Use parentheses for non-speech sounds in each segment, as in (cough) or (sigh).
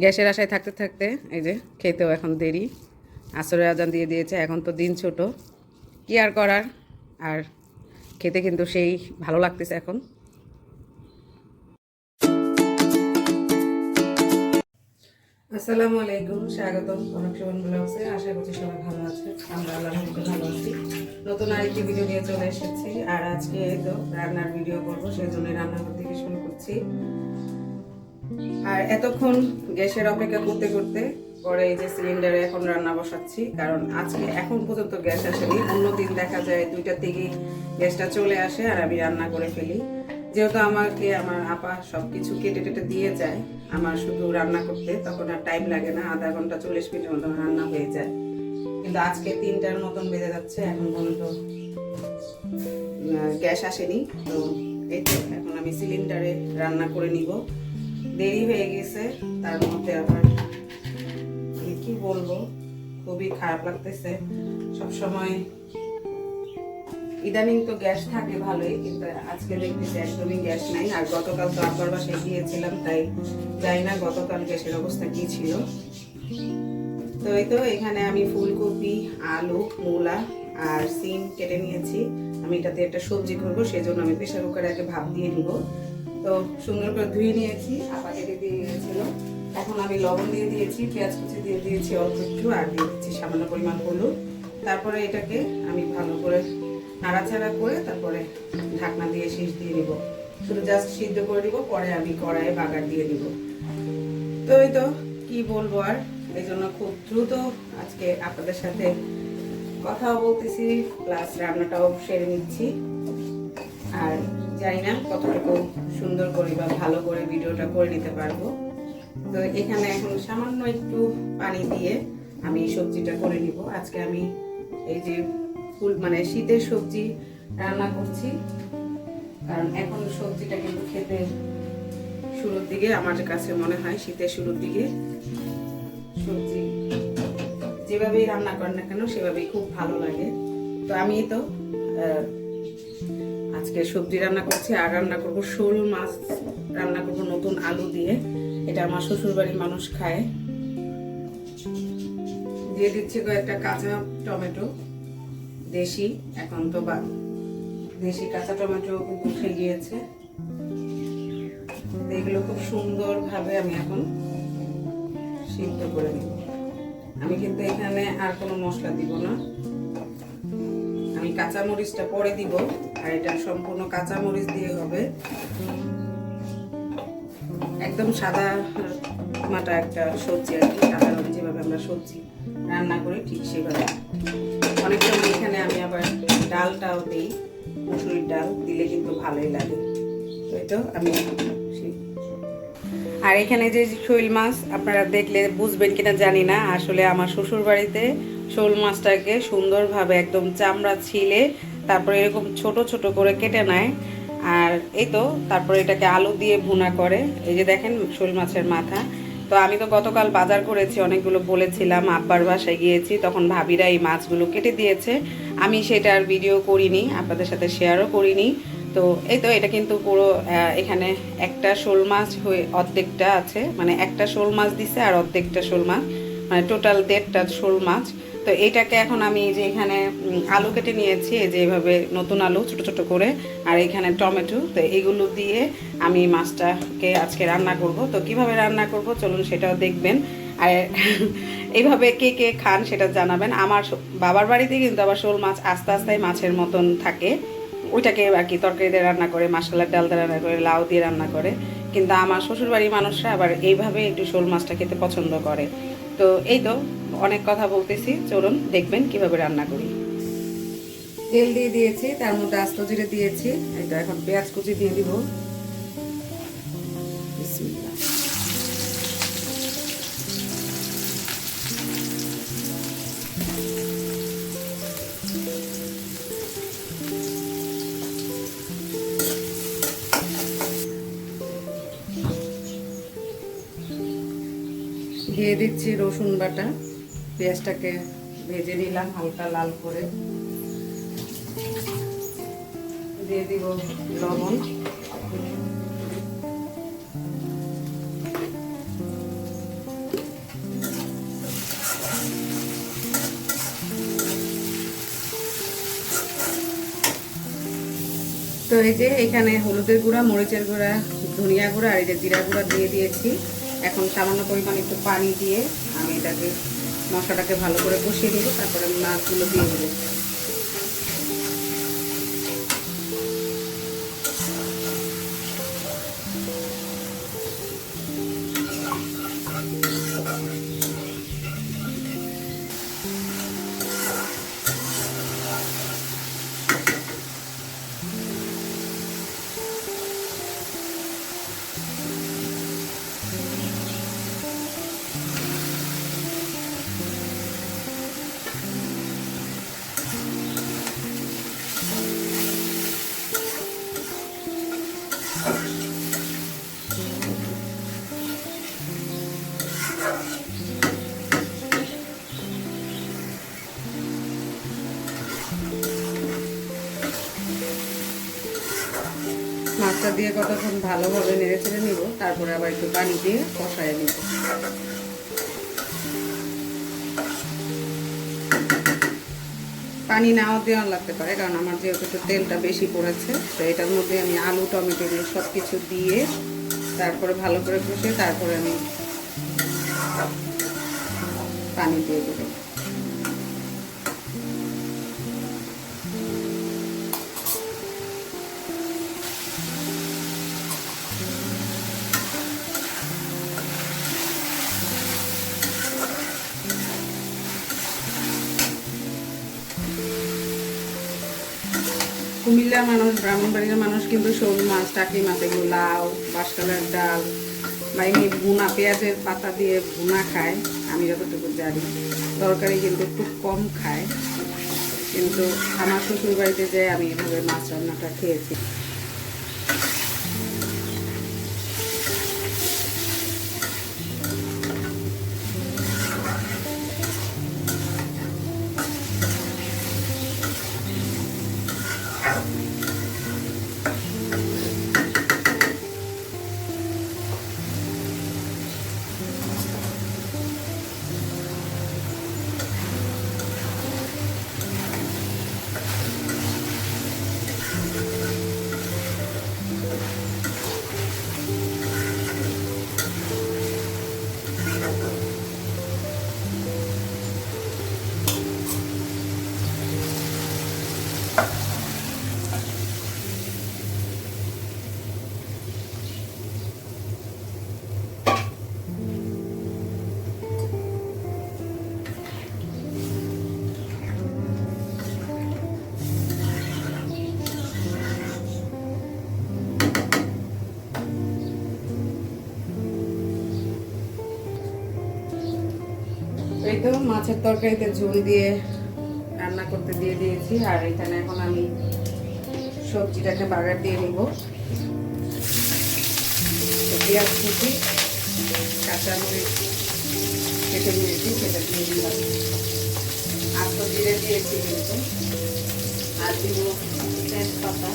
গ্যাসের আশায় থাকতে থাকতে এই যে খেতেও এখন দেরি। আসরের আজান দিয়ে দিয়েছে, এখন তো দিন ছোট। কি আর করার? আর খেতে কিন্তু সেই ভালো লাগতেছে এখন। আসসালামু আলাইকুম, স্বাগতম অনেক সুমন ব্লগসে। আশা করছি সবাই ভালো আছে আমরা রহমতে ভালো আছি। নতুন আরেকটি ভিডিও নিয়ে চলে এসেছি। আর আজকে এই তো রান্নার ভিডিও করব সেই জন্য রান্নাঘর থেকে শুরু করছি। আর এতক্ষণ গ্যাসের অপেক্ষা করতে করতে পরে এই যে সিলিন্ডারে এখন রান্না বসাচ্ছি, কারণ আজকে এখন পর্যন্ত গ্যাস আসেনি। অন্য দিন দেখা যায় দুইটা থেকে গ্যাসটা চলে আসে আর আমি রান্না করে ফেলি। যেহেতু আমাকে, আমার আপা সব কিছু কেটে টেটে দিয়ে যায়, আমার শুধু রান্না করতে, তখন আর টাইম লাগে না, আধা ঘণ্টা চল্লিশ মিনিটের মতো রান্না হয়ে যায়। কিন্তু আজকে তিনটার মতন বেজে যাচ্ছে, এখন পর্যন্ত গ্যাস আসেনি। তো এই তো, এখন আমি সিলিন্ডারে রান্না করে নিব। দেরি হয়ে গেছে, তার মধ্যে আবার কি বলব? খুবই খারাপ লাগতেছে। সব সময় ইদানিং তো গ্যাস থাকে ভালোই, কিন্তু আজকে দেখতেছি একদমই গ্যাস নাই। আর গতকাল তো আব্বার বাসায় গিয়েছিলাম, তাই যাই না গতকাল গ্যাসের অবস্থা কি ছিল। তো এই তো, এখানে আমি ফুলকপি, আলু, মূলা আর সিম কেটে নিয়েছি। আমি এটাতে একটা সবজি করব, সেজন্য আমি প্রেশার কুকারে আগে ভাপ দিয়ে নিব। তো সুন্দর করে ধুয়ে নিয়েছি আপা কেটে দিয়ে গিয়েছিল এখন আমি লবণ দিয়ে দিয়েছি, পেঁয়াজ কুচি দিয়ে দিয়েছি, অল্প একটু, আর দিয়ে দিচ্ছি সামান্য পরিমাণ হলুদ। তারপরে এটাকে আমি ভালো করে নাড়াচাড়া করে তারপরে ঢাকনা দিয়ে শীষ দিয়ে দিব শুধু জাস্ট সিদ্ধ করে দিব পরে আমি কড়াইয়ে বাগার দিয়ে দিব তো এই তো, কি বলব আর? এই জন্য খুব দ্রুত আজকে আপনাদের সাথে কথাও বলতেছি প্লাস রান্নাটাও সেরে নিচ্ছি। আর জানি না কতটুকু সুন্দর করে বা ভালো করে ভিডিওটা করে নিতে পারব। তো এখানে এখন সামান্য একটু পানি দিয়ে আমি সবজিটা করে নিব। আজকে আমি এই যে ফুল মানে শীতের সবজি রান্না করছি। কারণ এখন সবজিটা কিন্তু খেতে শুরুর দিকে আমার কাছে মনে হয় শীতের শুরুর দিকে সবজি যেভাবেই রান্না করেন না কেন সেভাবেই খুব ভালো লাগে। তো আমি তো আজকে সবজি রান্না করছি, আর রান্না করব শোল মাছ, রান্না করব নতুন আলু দিয়ে। এটা আমার শ্বশুর বাড়ির মানুষ খায়। দিয়ে দিচ্ছি কয়েকটা কাঁচা টমেটো, দেশি, এখন তো বা দেশি কাঁচা টমেটো উঠে গিয়েছে এগুলো খুব সুন্দরভাবে আমি এখন সিদ্ধ করে নিব। আমি কিন্তু এখানে আর কোনো মশলা দিব না। আমি কাঁচা মরিচটা পরে দিব। আর এটা সম্পূর্ণ কাঁচামরিচ দিয়ে হবে। একদম সাদা মাটা একটা সবজি আর কি সাধারণ যেভাবে আমরা সবজি রান্না করি ঠিক সেভাবে। অনেক সময় এখানে আমি আবার ডালটাও দিই, মুসুরির ডাল, দিলে কিন্তু ভালোই লাগে। তো আমি আর এখানে যে শৈল মাছ আপনারা দেখলে বুঝবেন কিনা জানি না, আসলে আমার শ্বশুর বাড়িতে শোল মাছটাকে সুন্দরভাবে একদম চামড়া ছিলে, তারপরে এরকম ছোট ছোট করে কেটে নেয়। আর এই তো, তারপরে এটাকে আলু দিয়ে ভুনা করে। এই যে দেখেন শোল মাছের মাথা। তো আমি তো গতকাল বাজার করেছি, অনেকগুলো বলেছিলাম, আব্বার বাসায় গিয়েছি, তখন ভাবিরা এই মাছগুলো কেটে দিয়েছে। আমি সেটার ভিডিও করিনি, আপনাদের সাথে শেয়ারও করিনি। তো এই তো, এটা কিন্তু পুরো এখানে একটা শোল মাছ হয়ে অর্ধেকটা আছে। মানে একটা শোল মাছ দিছে আর অর্ধেকটা শোল মাছ। টোটাল দেড়টা শোল মাছ। তো এটাকে এখন আমি যে এখানে আলু কেটে নিয়েছি যে এইভাবে নতুন আলু, ছোট ছোট করে, আর এখানে টমেটো। তো এগুলো দিয়ে আমি মাছটাকে আজকে রান্না করব। তো কীভাবে রান্না করব চলুন সেটাও দেখবেন। আর (laughs) এইভাবে কে কে খান সেটা জানাবেন। আমার বাবার বাড়িতে কিন্তু আবার শোল মাছ আস্তে আস্তে মাছের মতন থাকে। ওইটাকে আর কি তরকারি দিয়ে রান্না করে মাসালার ডাল দিয়ে রান্না করে, লাউ দিয়ে রান্না করে। কিন্তু আমার শ্বশুরবাড়ির মানুষরা আবার এইভাবে একটু শোল মাছটা খেতে পছন্দ করে। তো এই তো, অনেক কথা বলতেছি। চলুন, দেখবেন কীভাবে রান্না করি। তেল দিয়ে দিয়েছি, তার মধ্যে আস্ত জিরে দিয়েছি। এই তো এখন পেঁয়াজ কুচি দিয়ে দিব। দিয়ে দিচ্ছি রসুন বাটা। পেঁয়াজটাকে ভেজে নিলাম হালকা লাল করে। দিয়ে দিব লবণ। তো এই যে এখানে হলুদের গুঁড়া, মরিচের গুঁড়া, ধনিয়া গুঁড়া আর এই যে জিরা গুঁড়া দিয়ে দিয়েছি। এখন সামান্য পরিমাণ একটু পানি দিয়ে আমি এটাকে মশলাটাকে ভালো করে কষিয়ে দেবো তারপরে আমি মাছগুলো দিয়ে দেবো। মাছটা দিয়ে কতক্ষণ ভালোভাবে নেড়ে চেড়ে নিব, তারপরে আবার একটু পানি দিয়ে কষায় নিব। পানি নাও দেওয়া লাগতে পারে, কারণ আমার যেহেতু একটু তেলটা বেশি পড়েছে, তো এটার মধ্যে আমি আলু, টমেটো দিয়ে সব কিছু দিয়ে তারপরে ভালো করে কষে তারপরে আমি পানি দিয়ে দেবো। কুমিল্লার মানুষ ব্রাহ্মণবাড়ির মানুষ কিন্তু সব মাছ, টাকি মাছ, এগুলো লাউ বাঁশকালের ডাল বা এমনি ভুনা, পেঁয়াজের পাতা দিয়ে ভুনা খায়। আমি যতটুকু জানি, তরকারি কিন্তু খুব কম খায়। কিন্তু আমার শ্বশুর বাড়িতে যে আমি এভাবে মাছ রান্নাটা খেয়েছি। তো মাছের তরকারিতে ঝোল দিয়ে রান্না করতে দিয়ে দিয়েছি। আর এখানে এখন আমি সবজিটাকে বাগার দিয়ে নিব। পেঁয়াজ কুচি, কাঁচা মরিচ কেটে নিয়েছি, সেটা দিয়ে দিলাম। আর তো জিরে দিয়েছি কিন্তু। আর দিব তেজপাতা।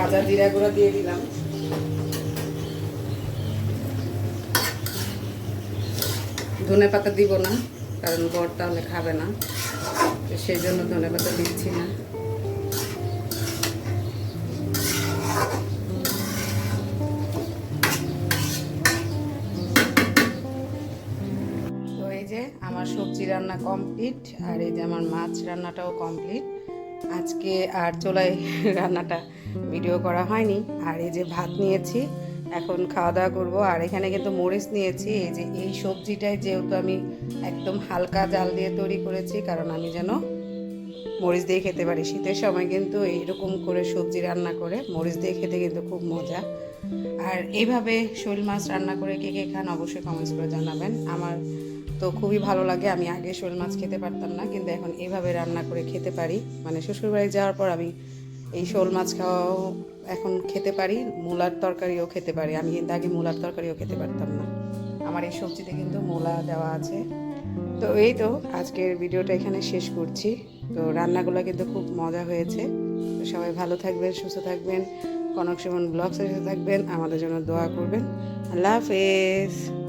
ভাজা জিরা গুঁড়া দিয়ে দিলাম। ধনে পাতা দিব না, কারণ বর তাহলে খাবে না, তো সেই জন্য ধনে পাতা দিচ্ছি না। তো যে আমার সবজি রান্না কমপ্লিট, আর এই যে আমার মাছ রান্নাটাও কমপ্লিট। আজকে আর চোলাই রান্নাটা ভিডিও করা হয়নি। আর এই যে ভাত নিয়েছি, এখন খাওয়া দাওয়া করব। আর এখানে কিন্তু মরিচ নিয়েছি। এই যে এই সবজিটাই যেহেতু আমি একদম হালকা জাল দিয়ে তৈরি করেছি, কারণ আমি যেন মরিচ দিয়ে খেতে পারি। শীতের সময় কিন্তু এইরকম করে সবজি রান্না করে মরিচ দিয়ে খেতে কিন্তু খুব মজা। আর এইভাবে শোল মাছ রান্না করে কে কে খান অবশ্যই কমেন্টস করে জানাবেন। আমার তো খুবই ভালো লাগে, আমি আগে শোল মাছ খেতে পারতাম না, কিন্তু এখন এইভাবে রান্না করে খেতে পারি। মানে শ্বশুরবাড়ি যাওয়ার পর আমি এই শোল মাছ খাওয়াও এখন খেতে পারি, মূলার তরকারিও খেতে পারি। আমি কিন্তু আগে মূলার তরকারিও খেতে পারতাম না। আমার এই সবজিতে কিন্তু মূলা দেওয়া আছে। তো এই তো আজকের ভিডিওটা এখানে শেষ করছি। তো রান্নাগুলো কিন্তু খুব মজা হয়েছে। তো সবাই ভালো থাকবেন, সুস্থ থাকবেন। কনক সুমন ব্লগসের সাথে থাকবেন। আমাদের জন্য দোয়া করবেন। আল্লাহ হাফেজ।